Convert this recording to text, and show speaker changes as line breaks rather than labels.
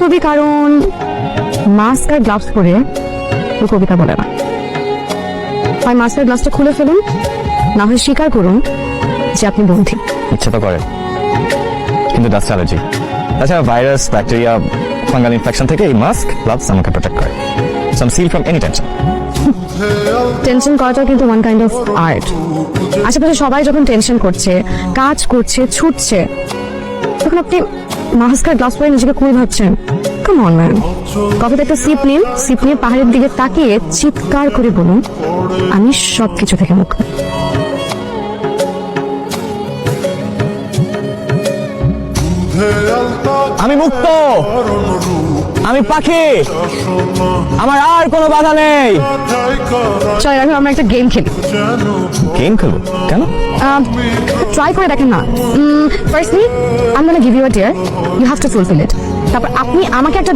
কবি কারণ মাস্ক আর গ্লাভস পরে কেউ কবিতা বলে না। হয় মাস্কের গ্লাভসটা খুলে ফেলুন না হয় স্বীকার করুন যে আপনি বন্ধু।
ইচ্ছে তো করে কিন্তু ডাস্ট অ্যালার্জি তাছাড়া ভাইরাস ব্যাকটেরিয়া ফাঙ্গাল ইনফেকশন থেকে এই মাস্ক গ্লাভস আমাকে প্রোটেক্ট করে। So am seal from any tension
tension করাটাও কিন্তু ওয়ান কাইন্ড অফ আর্ট আশেপাশে সবাই যখন টেনশন করছে কাজ করছে ছুটছে তখন আপনি মাস্ক আর গ্লাভস পরে নিজেকে খুবই ভাবছেন কাম অন ম্যান কফিতে একটা সিপ নিন সিপ নিয়ে পাহাড়ের দিকে তাকিয়ে চিৎকার করে বলুন আমি সব কিছু থেকে মুক্ত।
আমি মুক্ত। আমি পাখি। আমার আর কোনো বাধা নেই।
চল এখন আমরা একটা গেম খেলি।
গেম খেলব? কেন?
ট্রাই করে দেখেন না। ফার্স্টলি আমি মানে give you a dear you have to fulfil it তারপর আপনি আমাকে একটা